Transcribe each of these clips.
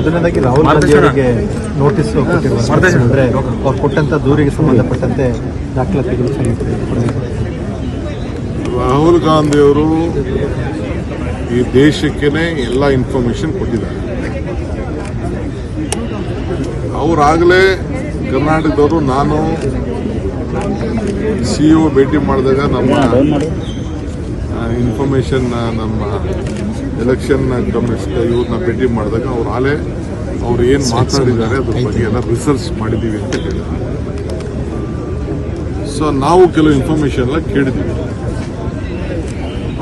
ಮೊದಲನೇದಾಗಿ ರಾಹುಲ್ ಗಾಂಧಿ ಅವರಿಗೆ ನೋಟಿಸ್ ಅಂದರೆ ಅವ್ರು ಕೊಟ್ಟಂತ ದೂರಿಗೆ ಸಂಬಂಧಪಟ್ಟಂತೆ ದಾಖಲಾತಿಗಳು ರಾಹುಲ್ ಗಾಂಧಿ ಅವರು ಈ ದೇಶಕ್ಕೇನೆ ಎಲ್ಲ ಇನ್ಫಾರ್ಮೇಶನ್ ಕೊಟ್ಟಿದ್ದಾರೆ. ಅವರಾಗಲೇ ಕರ್ನಾಟಕದವರು ನಾನು ಸಿ ಒ ಭೇಟಿ ಮಾಡಿದಾಗ ನಮ್ಮ ಇನ್ಫಾರ್ಮೇಶನ್ ನಮ್ಮ ಎಲೆಕ್ಷನ್ ಕಮಿಷನ್ ಇವ್ರನ್ನ ಭೇಟಿ ಮಾಡಿದಾಗ ಅವ್ರು ಆಲೇ ಅವ್ರು ಏನು ಮಾತಾಡಿದ್ದಾರೆ ಅದ್ರ ಬಗ್ಗೆ ಎಲ್ಲ ರಿಸರ್ಚ್ ಮಾಡಿದ್ದೀವಿ ಅಂತ ಹೇಳಿದ್ರು. ಸೊ ನಾವು ಕೆಲವು ಇನ್ಫಾರ್ಮೇಷನ್ ಎಲ್ಲ ಕೇಳಿದ್ದೀವಿ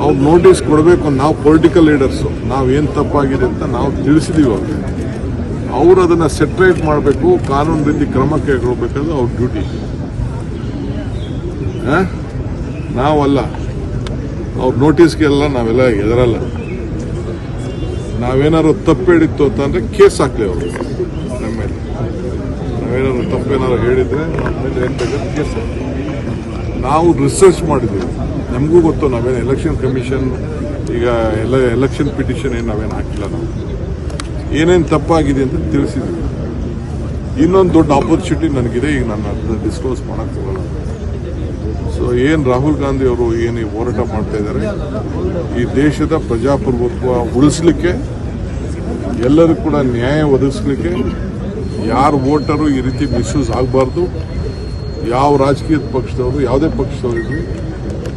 ಅವ್ರು ನೋಟಿಸ್ ಕೊಡಬೇಕು ನಾವು ಪೊಲಿಟಿಕಲ್ ಲೀಡರ್ಸು ನಾವು ಏನು ತಪ್ಪಾಗಿದೆ ಅಂತ ನಾವು ತಿಳಿಸಿದೀವಿ ಅವ್ರಿಗೆ. ಅವರು ಅದನ್ನು ಸೆಟ್ರೇಟ್ ಮಾಡಬೇಕು ಕಾನೂನು ರೀತಿ ಕ್ರಮ ಕೈಗೊಳ್ಬೇಕಾದ್ರೆ ಅವ್ರ ಡ್ಯೂಟಿ ನಾವಲ್ಲ. ಅವ್ರ ನೋಟಿಸ್ಗೆಲ್ಲ ನಾವೆಲ್ಲ ಎದರಲ್ಲ ನಾವೇನಾದ್ರು ತಪ್ಪೇಡಿತ್ತು ಅಂತ ಅಂದರೆ ಕೇಸ್ ಹಾಕ್ಲಿ ಅವರು. ನಮ್ಮ ಮೇಲೆ. ನಾವೇನಾದ್ರು ತಪ್ಪೇನಾದ್ರು ಹೇಳಿದರೆ ನಮ್ಮ ಮೇಲೆ ಏನು ಬೇಕಾದ್ರೆ ಕೇಸ್ ಹಾಕ್ತೀವಿ ನಾವು ರಿಸರ್ಚ್ ಮಾಡಿದ್ವಿ. ನಮಗೂ ಗೊತ್ತು ನಾವೇನು ಎಲೆಕ್ಷನ್ ಕಮಿಷನ್ ಈಗ ಎಲ್ಲ ಎಲೆಕ್ಷನ್ ಪಿಟಿಷನ್ ಏನು ನಾವೇನು ಹಾಕಿಲ್ಲ ನಾವು. ಏನೇನು ತಪ್ಪಾಗಿದೆ ಅಂತ ತಿಳಿಸಿದ್ವಿ. ಇನ್ನೊಂದು ದೊಡ್ಡ ಆಪರ್ಚುನಿಟಿ ನನಗಿದೆ. ಈಗ ನಾನು ಅದನ್ನ ಡಿಸ್ಕ್ಲೋಸ್ ಮಾಡೋಕ್ಕೆ ಹೋಗಲ್ಲ. ಸೊ ಏನು ರಾಹುಲ್ ಗಾಂಧಿ ಅವರು ಏನು ಹೋರಾಟ ಮಾಡ್ತಾ ಇದ್ದಾರೆ? ಈ ದೇಶದ ಪ್ರಜಾಪ್ರಭುತ್ವ ಉಳಿಸ್ಲಿಕ್ಕೆ, ಎಲ್ಲರೂ ಕೂಡ ನ್ಯಾಯ ಒದಗಿಸ್ಲಿಕ್ಕೆ ಯಾರು ವೋಟರು ಈ ರೀತಿ ಮಿಸ್ಯೂಸ್ ಆಗಬಾರ್ದು, ಯಾವ ರಾಜಕೀಯ ಪಕ್ಷದವರು, ಯಾವುದೇ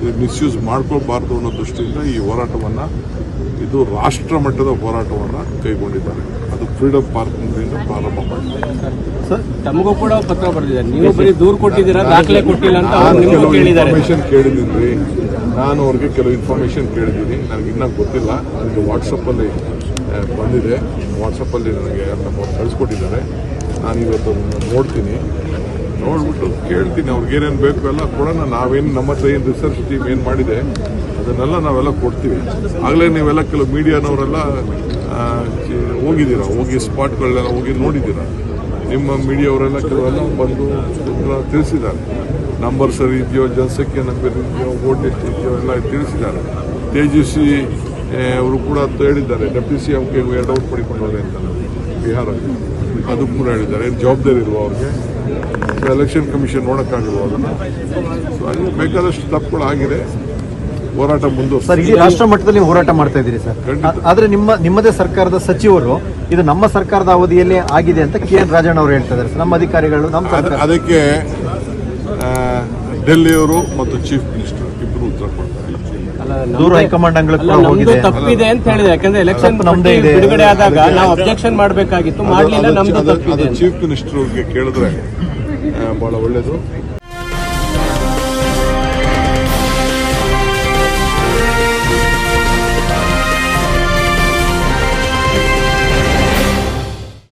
ಇದು ಮಿಸ್ಯೂಸ್ ಮಾಡ್ಕೊಳ್ಬಾರ್ದು ಅನ್ನೋ ದೃಷ್ಟಿಯಿಂದ ಈ ಹೋರಾಟವನ್ನು, ಇದು ರಾಷ್ಟ್ರ ಮಟ್ಟದ ಹೋರಾಟವನ್ನು ಕೈಗೊಂಡಿದ್ದಾರೆ. ಫ್ರೀಡಮ್ ಪಾರ್ಕ್ನಿಂದ ಪ್ರಾರಂಭ ಸರ್ ತಮಗೂ ಕೂಡ ಪತ್ರ ಬರೆದಿದ್ದಾರೆ. ನೀವು ಬರೀ ದೂರು ಕೊಟ್ಟಿದ್ದೀರಾ ದಾಖಲೆ ಕೊಟ್ಟಿಲ್ಲ ಅಂತ ನಾನು ಕೆಲವು ಕೇಳಿದ್ದಾರೆ. ಇನ್ಫಾರ್ಮೇಶನ್ ಕೇಳಿದ್ದೀನಿ. ನಾನು ಅವ್ರಿಗೆ ಕೆಲವು ಇನ್ಫಾರ್ಮೇಶನ್ ಕೇಳಿದ್ದೀನಿ. ನನಗೆ ಇನ್ನೂ ಗೊತ್ತಿಲ್ಲ. ನನಗೆ ವಾಟ್ಸಪ್ಪಲ್ಲಿ ಬಂದಿದೆ. ವಾಟ್ಸಪ್ಪಲ್ಲಿ ನನಗೆ ನಮ್ಮ ಕಳಿಸ್ಕೊಟ್ಟಿದ್ದಾರೆ. ನಾನು ಇವತ್ತು ಅದನ್ನ ನೋಡ್ತೀನಿ. ನೋಡ್ಬಿಟ್ಟು ಕೇಳ್ತೀನಿ, ಅವ್ರಿಗೆ ಏನೇನು ಬೇಕು ಎಲ್ಲ ಕೊಡೋಣ. ನಾವೇನು ನಮ್ಮ ಹತ್ರ ಏನು ರಿಸರ್ಚ್ ಟೀಮ್ ಏನು ಮಾಡಿದೆ, ಅದನ್ನೆಲ್ಲ ನಾವೆಲ್ಲ ಕೊಡ್ತೀವಿ. ಆಗಲೇ ನೀವೆಲ್ಲ ಕೆಲವು ಮೀಡಿಯಾನವರೆಲ್ಲ ಹೋಗಿದ್ದೀರಾ? ಹೋಗಿ ಸ್ಪಾಟ್ಗಳನ್ನೆಲ್ಲ ಹೋಗಿ ನೋಡಿದ್ದೀರಾ? ನಿಮ್ಮ ಮೀಡಿಯಾವರೆಲ್ಲ ಕೆಲವೆಲ್ಲ ಬಂದು ತಿಳಿಸಿದ್ದಾರೆ. ನಂಬರ್ ಸರಿ ಇದೆಯೋ, ಜನಸಂಖ್ಯೆ ನಂಬರ್ ಇದೆಯೋ ವೋಟ್ ಎಷ್ಟು ಇದೆಯೋ ಎಲ್ಲ ತಿಳಿಸಿದ್ದಾರೆ. ತೇಜಸ್ವಿ ಅವರು ಕೂಡ ಹೇಳಿದ್ದಾರೆ. ಡೆಪ್ಟಿ ಸಿ ಎಂ ಕೆ ಎರಡು ಔಟ್ ಪಡಿಕೊಂಡವರೆ ಅಂತ. ಬಿಹಾರಲ್ಲಿ ಅದು ಕೂಡ ಹೇಳಿದ್ದಾರೆ. ಏನು ಜವಾಬ್ದಾರಿ ಇಲ್ವ ಅವ್ರಿಗೆ? ಎಲೆಕ್ಷನ್ ಕಮಿಷನ್ ನೋಡೋಕ್ಕಾಗಿಲ್ವ ಅದನ್ನು? ಸೊ ಅಲ್ಲಿ ಬೇಕಾದಷ್ಟು ತಪ್ಪುಗಳು ಆಗಿದೆ. ಹೋರಾಟ ಮುಂದುವರ್ಸ ಸರ್ ಇಡೀ ರಾಷ್ಟ್ರ ಮಟ್ಟದಲ್ಲಿ ನೀವು ಹೋರಾಟ ಮಾಡ್ತಾ ಇದ್ದೀರಿ ಸರ್. ಆದರೆ ಆದ್ರೆ ನಿಮ್ಮ ನಿಮ್ಮದೇ ಸರ್ಕಾರದ ಸಚಿವರು ಇದು ನಮ್ಮ ಸರ್ಕಾರದ ಅವಧಿಯಲ್ಲೇ ಆಗಿದೆ ಅಂತ ಕೆ ಎನ್ ರಾಜಣ್ಣ ಅವರು ಹೇಳ್ತಾ ಇದ್ದಾರೆ ಸರ್. ನಮ್ಮ ಅಧಿಕಾರಿಗಳು ನಮ್ಮ ಅದ್- ಸರ್ಕಾರ. ಅದಕ್ಕೆ ಆ, ಡೆಲ್ಲಿಯವರು ಮತ್ತು ಚೀಫ್ ಮಿನಿಸ್ಟರ್ ಇಬ್ಬರು ಉತ್ತರ ಕೊಡ್ತಾರೆ. ತಪ್ಪಿದೆ ಅಂತ ಹೇಳಿದೆ. ಯಾಕಂದ್ರೆ ಎಲೆಕ್ಷನ್ ನಮ್ದೇ ಇದೆ. ಬಿಡುಗಡೆ ಆದಾಗ ನಾವು ಅಬ್ಜೆಕ್ಷನ್ ಮಾಡಬೇಕಾಗಿತ್ತು. ಮಾಡಲಿಲ್ಲ ನಮ್ದು. ಚೀಫ್ ಮಿನಿಸ್ಟರ್ ಅವ್ರಿಗೆ ಕೇಳಿದ್ರೆ ಬಹಳ ಒಳ್ಳೇದು.